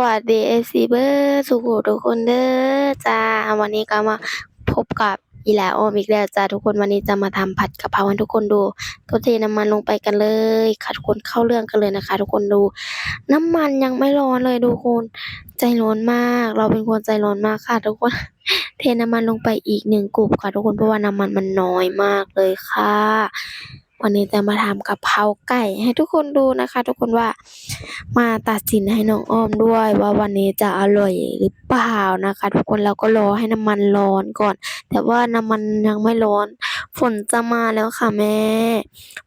วัสดีเอซีเบอร์สุขุทุกคนเด้อจ้าวันนี้ก็มาพบกับอีหลาออมอีกแล้วจ้าทุกคนวันนี้จะมาทำผัดกะเพราให้ทุกคนดูก็เทน้ำมันลงไปกันเลยค่ะทุกคนเข้าเรื่องกันเลยนะคะ ทุกคนดู น้ำมันยังไม่ร้อนเลยทุกคนใจร้อนมาก เราเป็นคนใจร้อนมากค่ะ ทุกคน เทน้ำมันลงไปอีกหนึ่งกลุ่มค่ะ ทุกคนเพราะว่าน้ำมันมันน้อยมากเลยค่ะ วันนี้จะมาทำกะเพราไก่ให้ทุกคนดูนะคะ ทุกคนว่ามาตัดสินให้น้องอ้อมด้วย ว่าวันนี้จะอร่อยหรือเปล่านะคะ ทุกคนเราก็รอให้น้ำมันร้อนก่อน แต่ว่าน้ำมันยังไม่ร้อน ฝนจะมาแล้วค่ะแม่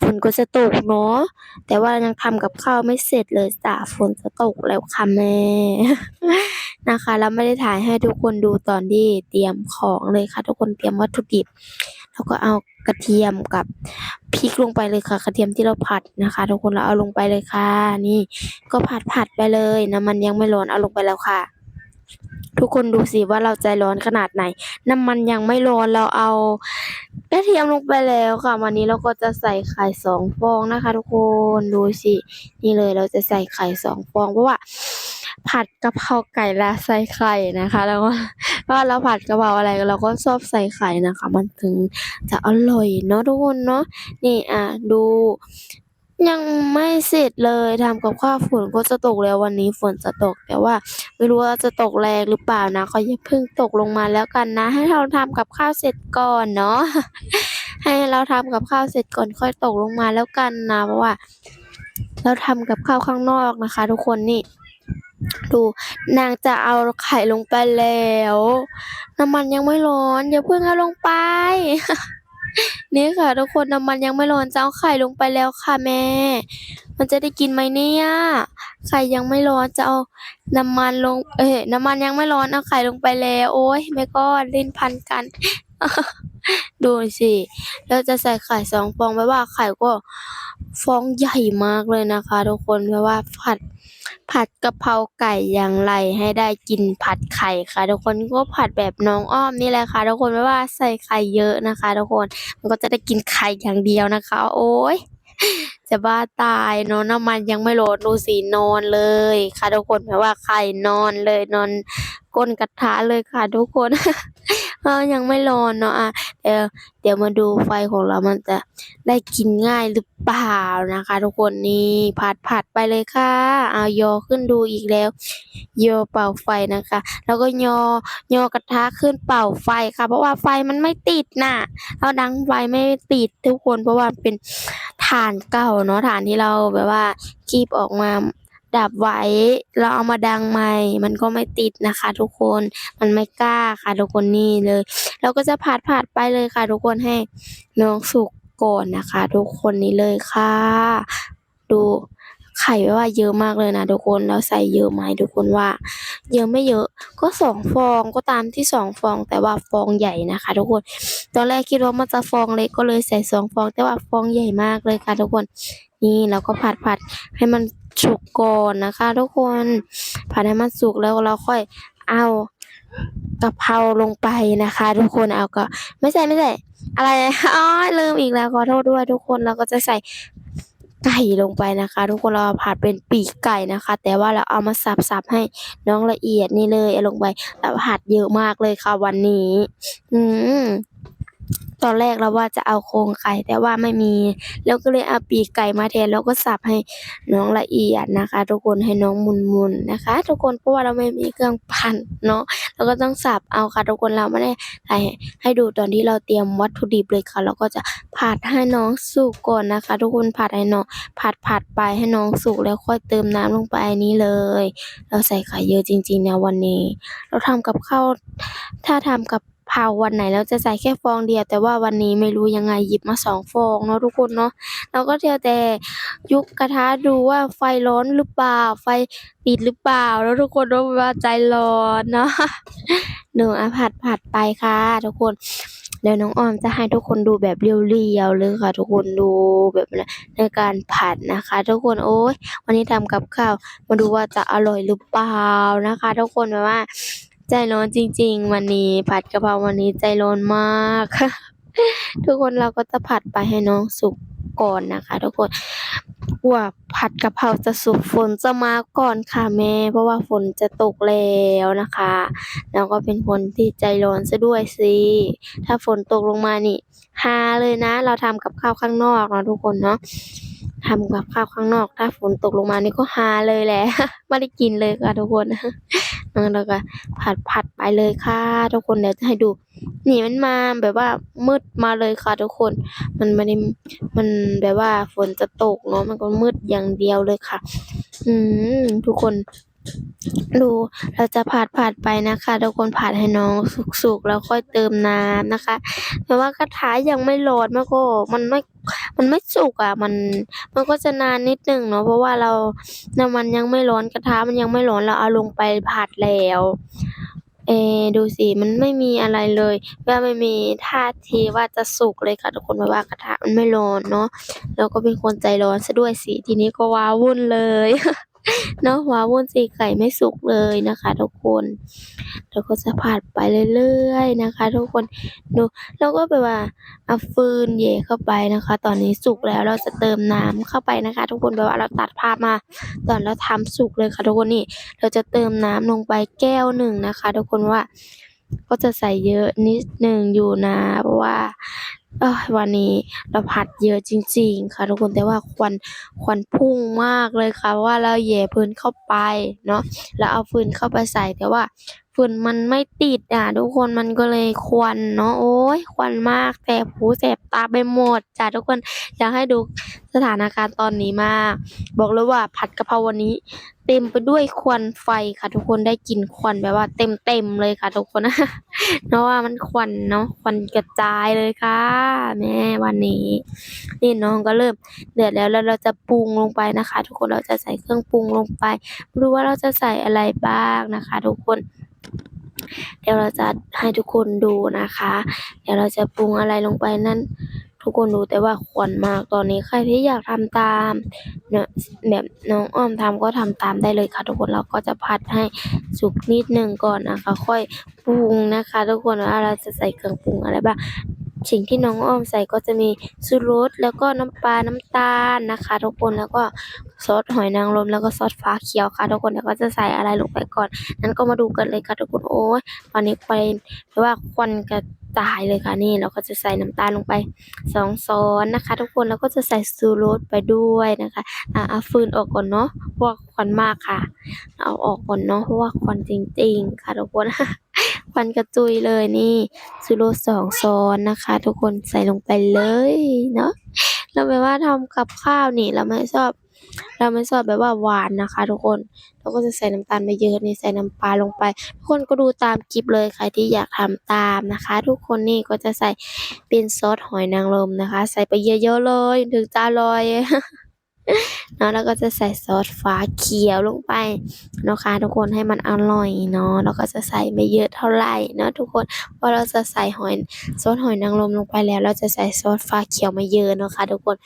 ฝนก็จะตกเนาะแต่ว่ายังทำกับข้าวไม่เสร็จเลยจ้ะฝนจะตกแล้วค่ะแม่นะคะแล้วไม่ได้ถ่ายให้ทุกคนดูตอนที่เตรียมของเลยค่ะ ทุกคนเตรียมวัตถุดิบ แล้วก็เอากระเทียมกับพริกลงไปเลยค่ะ กระเทียมที่เราผัดนะคะ ทุกคนเราเอาลงไปเลยค่ะ นี่ก็ผัดผัดไปเลยน้ำมันยังไม่ร้อนเอาลงไปแล้วค่ะ ทุกคนดูสิว่าเราใจร้อนขนาดไหน น้ำมันยังไม่ร้อนเราเอากระเทียมลงไปแล้วค่ะ วันนี้เราก็จะใส่ไข่สองฟองนะคะ ทุกคนดูสินี่เลยเราจะใส่ไข่สองฟองเพราะว่า ผัดกะเพราไก่และใส่ไข่นะคะ แล้วก็ก็เราผัดกะเพราอะไรเราก็ชอบใส่ไข่นะคะ มันถึงจะอร่อยเนาะทุกคนเนาะนี่อะดูยังไม่เสร็จเลยทำกับข้าวฝนก็จะตกแล้ววันนี้ฝนจะตก แต่ว่าไม่รู้ว่าจะตกแรงหรือเปล่านะก็อย่าเพิ่งตกลงมาแล้วกันนะ ให้เราทำกับข้าวเสร็จก่อนเนาะให้เราทำกับข้าวเสร็จก่อนค่อยตกลงมาแล้วกันนะเพราะว่า เราทำกับข้าวข้างนอกนะคะ ทุกคนนี่ ดูนางจะเอาไข่ลงไปแล้ว น้ำมันยังไม่ร้อนอย่าเพิ่งเอาลงไป นี่ค่ะ ทุกคนน้ำมันยังไม่ร้อนจะเอาไข่ลงไปแล้วค่ะแม่ มันจะได้กินไหมเนี่ยไข่ยังไม่ร้อนจะเอาน้ำมันลง เอ้น้ำมันยังไม่ร้อนเอาไข่ลงไปแล้ว โอ้ยแม่ก็ลิ้นพันกันดูสิแล้วจะใส่ไข่สองฟองแปลว่าไข่ก็ฟองใหญ่มากเลยนะคะ ทุกคนแปลว่าผัด ผัดกะเพราไก่อย่างไรให้ได้กินผัดไข่ค่ะทุกคนก็ผัดแบบน้องอ้อมนี่แหละค่ะทุกคนไม่ว่าใส่ไข่เยอะนะคะ ทุกคนมันก็จะได้กินไข่อย่างเดียวนะคะ โอ้ยจะบ้าตายเนาะน้ำมันยังไม่ร้อนดูสินอนเลย ค่ะทุกคนแปลว่าไข่นอนเลยนอนก้นกระทะเลยค่ะทุกคน เออยังไม่ร้อนเนาะอะเดี๋ยวเดี๋ยวมาดูไฟของเรามันจะได้กินง่ายหรือเปล่านะคะ ทุกคนนี่ผัดผัดไปเลยค่ะเอายอขึ้นดูอีกแล้วยอเป่าไฟนะคะ แล้วก็ยอยอกระทะขึ้นเป่าไฟค่ะ เพราะว่าไฟมันไม่ติดน่ะเราดังไฟไม่ติดทุกคนเพราะว่าเป็นถ่านเก่าเนาะถ่านที่เราแบบว่าคีบออกมา ดับไว้ เราเอามาดังใหม่ มันก็ไม่ติดนะคะ ทุกคน มันไม่กล้าค่ะทุกคนนี่เลย เราก็จะผัดผัดไปเลยค่ะ ทุกคนให้น้องสุกก่อนนะคะ ทุกคนนี้เลยค่ะ ดูไข่ไว้ว่าเยอะมากเลยนะทุกคนเราใส่เยอะไหมทุกคนว่า เยอะไม่เยอะก็สองฟองก็ตามที่สองฟองแต่ว่าฟองใหญ่นะคะ ทุกคน ตอนแรกคิดว่ามันจะฟองเล็กก็เลยใส่สองฟอง แต่ว่าฟองใหญ่มากเลยค่ะ ทุกคน นี่เราก็ผัดผัดให้มัน สุกก่อนนะคะ ทุกคนผัดให้มันสุกแล้วเราค่อยเอากะเพราลงไปนะคะ ทุกคนเอาก็ไม่ใช่ไม่ใช่อะไรอ๋อลืมอีกแล้วขอโทษด้วย ทุกคนเราก็จะใส่ไก่ลงไปนะคะ ทุกคนเราผัดเป็นปีกไก่นะคะ แต่ว่าเราเอามาสับๆให้น้องละเอียดนี่เลยเอาลงไปแล้วผัดเยอะมากเลยค่ะวันนี้ อืม ตอนแรกเราว่าจะเอาโครงไก่แต่ว่าไม่มี แล้วก็เลยเอาปีกไก่มาแทนแล้วก็สับให้น้องละเอียดนะคะ ทุกคนให้น้องมุนๆนนะคะ ทุกคนเพราะว่าเราไม่มีเครื่องปั่นเนาะเราก็ต้องสับเอาค่ะ ทุกคนเราไม่ได้ถ่ายให้ดูตอนที่เราเตรียมวัตถุดิบเลยค่ะ เราก็จะผัดให้น้องสุกก่อนนะคะ ทุกคนผัดให้น้องผัดผัดไปให้น้องสุกแล้วค่อยเติมน้ำลงไปนี้เลย เราใส่ไข่เยอะจริงๆนะวันนี้ เราทำกับข้าวถ้าทำกับ พาวันไหนเราจะใส่แค่ฟองเดียว แต่ว่าวันนี้ไม่รู้ยังไงหยิบมาสองฟองเนาะทุกคนเนาะเราก็เที่ยวแต่ยุกกระทะดูว่าไฟร้อนหรือเปล่า ไฟติดหรือเปล่า แล้วทุกคนต้ว่าใจร้อนเนาะหนูอะผัดผัดไปค่ะ ทุกคนเดี๋ยวน้องออมจะให้ทุกคนดูแบบเรียวๆเลยค่ะ ทุกคนดูแบบในการผัดนะคะ ทุกคนโอ้ยวันนี้ทำกับข้าวมาดูว่าจะอร่อยหรือเปล่านะคะ ทุกคนแบบว่า ใจร้อนจริง ๆ วันนี้ผัดกะเพราวันนี้ใจร้อนมาก ทุกคนเราก็จะผัดไปให้น้องสุกก่อนนะคะ ทุกคนกว่าผัดกะเพราจะสุกฝนจะมาก่อนค่ะแม่ เพราะว่าฝนจะตกแล้วนะคะ แล้วก็เป็นคนที่ใจร้อนซะด้วยสิถ้าฝนตกลงมานี่ฮาเลยนะ เราทำกับข้าวข้างนอกเนาะทุกคนเนาะทำกับข้าวข้างนอก ถ้าฝนตกลงมานี่ก็ฮาเลยแหละไม่ได้กินเลยค่ะทุกคน แล้วก็ผัดผัดไปเลยค่ะ ทุกคนเดี๋ยวจะให้ดู นี่มันมาแบบว่ามืดมาเลยค่ะทุกคน มันไม่ได้มันแบบว่าฝนจะตกเนาะมันก็มืดอย่างเดียวเลยค่ะ อืมทุกคนดูเราจะผัดผัดไปนะคะทุกคนผัดให้น้องสุกๆแล้วค่อยเติมน้ำนะคะ แต่ว่ากระทะยังไม่ร้อนมันก็มันไม่ มันไม่สุกอะมันมันก็จะนานนิดหนึ่งเนาะเพราะว่าเราน้ำมันยังไม่ร้อนกระทะมันยังไม่ร้อนเราเอาลงไปผัดแล้วเอดูสิมันไม่มีอะไรเลยว่าไม่มีท่าทีว่าจะสุกเลยค่ะทุกคนเพราะว่ากระทะมันไม่ร้อนเนาะแล้วก็เป็นคนใจร้อนซะด้วยสิทีนี้ก็ว้าวุ่นเลย เนาะว้าวุ่นสิไก่ไม่สุกเลยนะคะ ทุกคนเราก็จะผัดไปเรื่อยๆนะคะ ทุกคนดูเราก็แบบว่าเอาฟืนเย่เข้าไปนะคะ ตอนนี้สุกแล้วเราจะเติมน้ำเข้าไปนะคะ ทุกคนแบบว่าเราตัดภาพมา ตอนเราทำสุกเลยค่ะ ทุกคนนี่เราจะเติมน้ำลงไปแก้วหนึ่งนะคะ ทุกคนว่าก็จะใส่เยอะนิดหนึ่งอยู่นะเพราะว่า เออวันนี้เราผัดเยอะจริง ๆ ค่ะ ทุกคนแต่ว่าควันควันพุ่งมากเลยค่ะว่าเราแหย่ฟืนเข้าไปเนาะแล้วเอาฟืนเข้าไปใส่แต่ว่าฟืนมันไม่ติดอะทุกคนมันก็เลยควันเนาะโอ้ยควันมากแสบหูแสบตาไปหมดจ้ะทุกคนอยากให้ดูสถานการณ์ตอนนี้มาก บอกเลยว่าผัดกะเพราวันนี้ เต็มไปด้วยควันไฟค่ะ ทุกคนได้กลิ่นควันแบบว่าเต็มๆเลยค่ะ ทุกคนเพราะว่ามันควันเนาะควันกระจายเลยค่ะ แม่วันนี้นี่น้องก็เริ่มเดือดแล้วแล้วเราจะปรุงลงไปนะคะ ทุกคนเราจะใส่เครื่องปรุงลงไปไม่รู้ว่าเราจะใส่อะไรบ้างนะคะ ทุกคน เดี๋ยวเราจะให้ทุกคนดูนะคะ เดี๋ยวเราจะปรุงอะไรลงไปนั่น ทุกคนดูแต่ว่าควันมากตอนนี้ใครที่อยากทำตามเนอะแบบน้องอ้อมทำก็ทำตามได้เลยค่ะทุกคนเราก็จะผัดให้สุกนิดนึงก่อนนะคะ ค่อยปรุงนะคะ ทุกคนว่าเราจะใส่เครื่องปรุงอะไรบ้างสิ่งที่น้องอ้อมใส่ก็จะมีชูรสแล้วก็น้ำปลาน้ำตาลนะคะ ทุกคนแล้วก็ ซอสหอยนางรมแล้วก็ซอสฟ้าเขียวค่ะทุกคนแล้วก็จะใส่อะไรลงไปก่อน นั้นก็มาดูกันเลยค่ะทุกคนโอ้ยตอนนี้ไฟหรือว่าควันกระจายเลยค่ะนี่เราก็จะใส่น้ำตาลลงไปสองช้อนนะคะ ทุกคนแล้วก็จะใส่ซูโรสไปด้วยนะคะอะเอาฟืนออกก่อนเนาะเพราะว่าควันมากค่ะ เอาออกก่อนเนาะเพราะว่าควันจริง ๆ ค่ะทุกคนควันกระจุยเลยนี่ซูโรสสองช้อนนะคะ ทุกคนใส่ลงไปเลยเนาะเราแบบว่าทำกับข้าวนี่เราไม่ชอบ ราไม่ชอบแบบว่าหวานนะคะ ทุกคนเราก็จะใส่น้ำตาลไปเยอะนี่ใส่น้ำปลาลงไป ทุกคนก็ดูตามคลิปเลยใครที่อยากทำตามนะคะ ทุกคนนี่ก็จะใส่เป็นซอสหอยนางรมนะคะ ใส่ไปเยอะๆเลยถึงจะอร่อยเนาะแล้วก็จะใส่ซอสฟ้าเขียวลงไปนะคะทุกคนให้มันอร่อยเนาะแล้วก็จะใส่ไม่เยอะเท่าไหร่เนาะทุกคนเพราะเราจะใส่หอยซอสหอยนางรมลงไปแล้ว เราจะใส่ซอสฟ้าเขียวมาเยอะเนาะคะ ทุกคน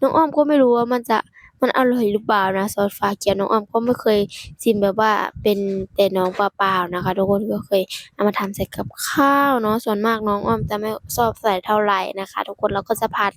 น้องอ้อมก็ไม่รู้ว่ามันจะ มันอร่อยหรือเปล่านะซอสฟ้าเขียวน้องออมก็ไม่เคยชิมแบบว่าเป็นแต่น้องเปล่าๆนะคะทุกคนก็เคยเอามาทำใส่กับข้าวเนาะส่วนมากน้องออมจะไม่ชอบใส่เท่าไหร่นะคะ ทุกคนเราก็จะผัด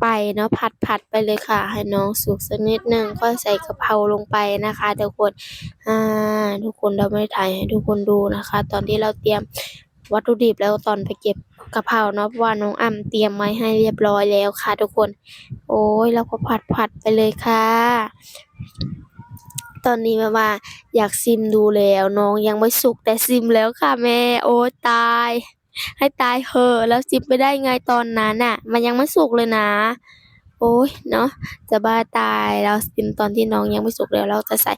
ไปเนาะผัดผัดไปเลยค่ะ ให้น้องสุกสักนิดนึงก็ใส่กะเพราลงไปนะคะทุกคนอ่าทุกคนเราไม่ได้ถ่ายให้ทุกคนดูนะคะ ตอนที่เราเตรียม วัตถุดิบแล้วตอนไปเก็บกะเพราเนาะเพราะว่าน้องอ้ำเตรียมไว้ให้เรียบร้อยแล้วค่ะ ทุกคน โอ้ยเราก็ผัดผัดไปเลยค่ะ ตอนนี้แบบว่า อยากซิมดูแล้วน้องยังไม่สุกแต่ซิมแล้วค่ะแม่ โอ้ยตาย ให้ตายเหอะแล้วซิมไปได้ไงตอนนั้นน่ะ มันยังไม่สุกเลยนะ โอ้ยเนาะจะบ้าตายเราซิมตอนที่น้องยังไม่สุกแล้วเราจะใส่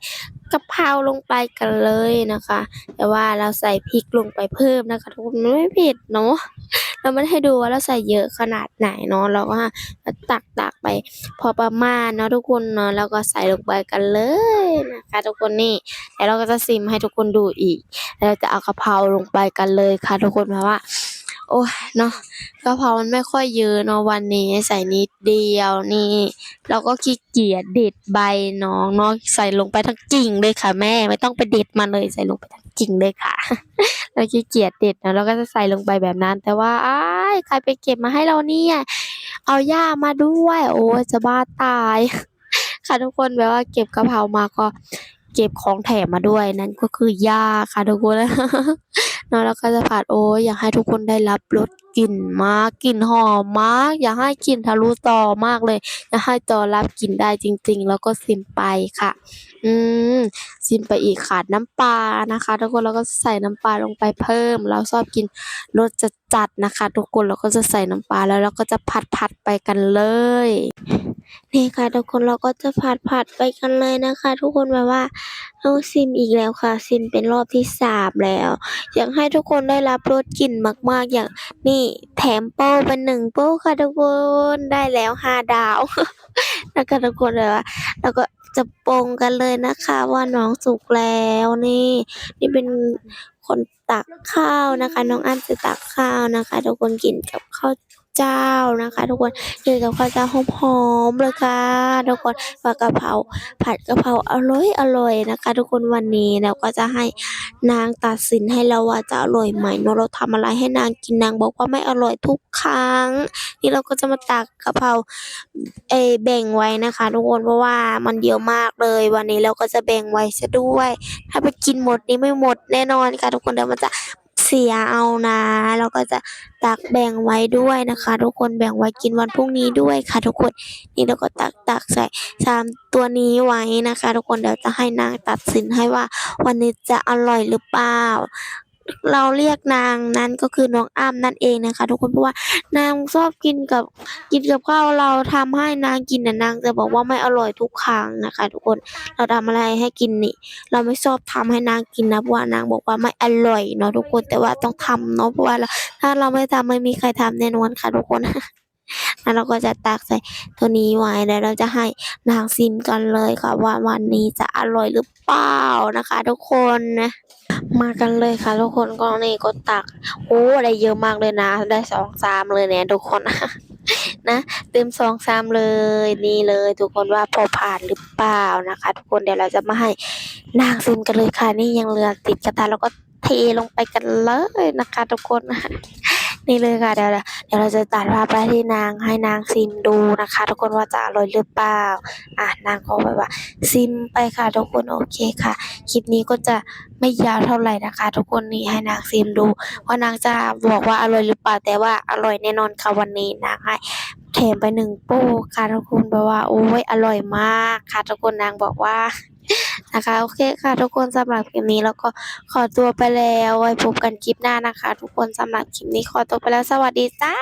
กะเพราลงไปกันเลยนะคะ แต่ว่าเราใส่พริกลงไปเพิ่มนะคะทุกคนมันไม่เผ็ดเนาะเราไม่ให้ดูว่าเราใส่เยอะขนาดไหนเนาะเราก็ตักตักๆไป พอประมาณเนาะทุกคนเนาะแล้วก็ใส่ลงไปกันเลยนะคะ ทุกคนนี่แล้วเราก็จะซิมให้ทุกคนดูอีกแล้วเราจะเอากะเพราลงไปกันเลยค่ะ ทุกคนเพราะว่า โอ้ยเนาะกะเพรามันไม่ค่อยเยอะเนาะวันนี้ใส่นิดเดียวนี่ เราก็ขี้เกียจเด็ดใบน้องเนาะใส่ลงไปทั้งกิ่งเลยค่ะ แม่ไม่ต้องไปเด็ดมาเลยใส่ลงไปทั้งกิ่งเลยค่ะ เราขี้เกียจเด็ดนะเราก็จะใส่ลงไปแบบนั้น แต่ว่าอ้ายใครไปเก็บมาให้เราเนี่ยเอาหญ้ามาด้วย โอ้ยจะบ้าตาย ค่ะทุกคนแบบว่าเก็บกะเพรามาก็เก็บของแถมมาด้วยนั่นก็คือย่าค่ะทุกคน นาะแล้วก็จะผัดโอ้ยอยากให้ทุกคนได้รับรสกลิ่นมากกลิ่นหอมมาก อยากให้กลิ่นทะลุจอมากเลย อยากให้จอรับกลิ่นได้จริง ๆ แล้วก็ซิมไปค่ะ อืมซิมไปอีกขาดน้ำปลานะคะ ทุกคนแล้วก็ใส่น้ำปลาลงไปเพิ่ม เราชอบกินรสจัดๆนะคะ ทุกคนเราก็จะใส่น้ำปลาแล้วเราก็จะผัดผัดไปกันเลยนี่ค่ะทุกคนเราก็จะผัดผัดไปกันเลยนะคะ ทุกคนแบบว่าเอาซิมอีกแล้วค่ะ ซิมเป็นรอบที่สามแล้ว อยากให้ทุกคนได้รับรสกลิ่นมากๆ อย่างนี่แถมโป้เป็นหนึ่งโป้ค่ะทุกคนได้แล้วห้าดาวนะคะทุกคนแบบว่าแล้วก็ จะปงกันเลยนะคะว่าน้องสุกแล้วนี่ นี่เป็นคนตักข้าวนะคะ น้องอ้นจะตักข้าวนะคะทุกคนกินกับ ข้าวเจ้านะคะ ทุกคนกินกับข้าวเจ้าหอมๆเลยค่ะทุกคนผัดกะเพราผัดกะเพราอร่อยอร่อยนะคะ ทุกคนวันนี้เราก็จะให้นางตัดสินให้เราว่าจะอร่อยไหมเนอะเราทำอะไรให้นางกินนางบอกว่าไม่อร่อยทุกครั้ง นี่เราก็จะมาตักกะเพราเอแบ่งไว้นะคะ ทุกคนเพราะว่ามันเยอะมากเลย วันนี้เราก็จะแบ่งไว้ซะด้วย ถ้าไปกินหมดนี้ไม่หมดแน่นอนค่ะทุกคนเดี๋ยวมันจะ สียเอานะเราก็จะตักแบ่งไว้ด้วยนะคะ ทุกคนแบ่งไว้กินวันพรุ่งนี้ด้วยค่ะ ทุกคนนี่เราก็ตักตักใส่สามตัวนี้ไว้นะคะ ทุกคนเดี๋ยวจะให้นางตัดสินให้ว่าวันนี้จะอร่อยหรือเปล่า เราเรียกนางนั้นก็คือน้องอ้ำนั่นเองนะคะ ทุกคนเพราะว่านางชอบกินกับกินกับข้าวเราทำให้นางกินน่ะนางจะบอกว่าไม่อร่อยทุกครั้งนะคะ ทุกคนเราทำอะไรให้กินนี่ เราไม่ชอบทำให้นางกินนะเพราะว่านางบอกว่าไม่อร่อยเนาะทุกคนแต่ว่าต้องทำเนาะเพราะว่าเราถ้าเราไม่ทำไม่มีใครทำแน่นอนค่ะทุกคน แล้วเราก็จะตักใส่ตัวนี้ไว้แล้วเราจะให้นางซิมกันเลยค่ะว่าวันนี้จะอร่อยหรือเปล่านะคะ ทุกคนนะมากันเลยค่ะ ทุกคนกองนี้ก็ตักโอ้ได้เยอะมากเลยนะ ได้สองสามเลยเนี่ยทุกคนนะเต็มสองสามเลยนี่เลย ทุกคนว่าพอผ่านหรือเปล่านะคะ ทุกคนเดี๋ยวเราจะมาให้นางซิมกันเลยค่ะ นี่ยังเหลือติดกระทะแล้วก็เทลงไปกันเลยนะคะ ทุกคน นี่เลยค่ะเดี๋ยวเดี๋ยวเราจะตัดภาพไปที่นางให้นางซิมดูนะคะ ทุกคนว่าจะอร่อยหรือเปล่าอะนางก็แบบว่า ซิมไปค่ะทุกคนโอเคค่ะคลิปนี้ก็จะไม่ยาวเท่าไหร่นะคะ ทุกคนนี่ให้นางซิมดูว่านางจะบอกว่าอร่อยหรือเปล่าแต่ว่าอร่อยแน่นอนค่ะวันนี้นางให้แถมไปหนึ่งโป้ค่ะทุกคนแบบว่าโอ้ยอร่อยมากค่ะทุกคนนางบอกว่า นะคะ โอเคค่ะ ทุกคนสำหรับคลิปนี้แล้วก็ขอตัวไปแล้วไว้พบกันคลิปหน้านะคะ ทุกคนสำหรับคลิปนี้ขอตัวไปแล้วสวัสดีจ้า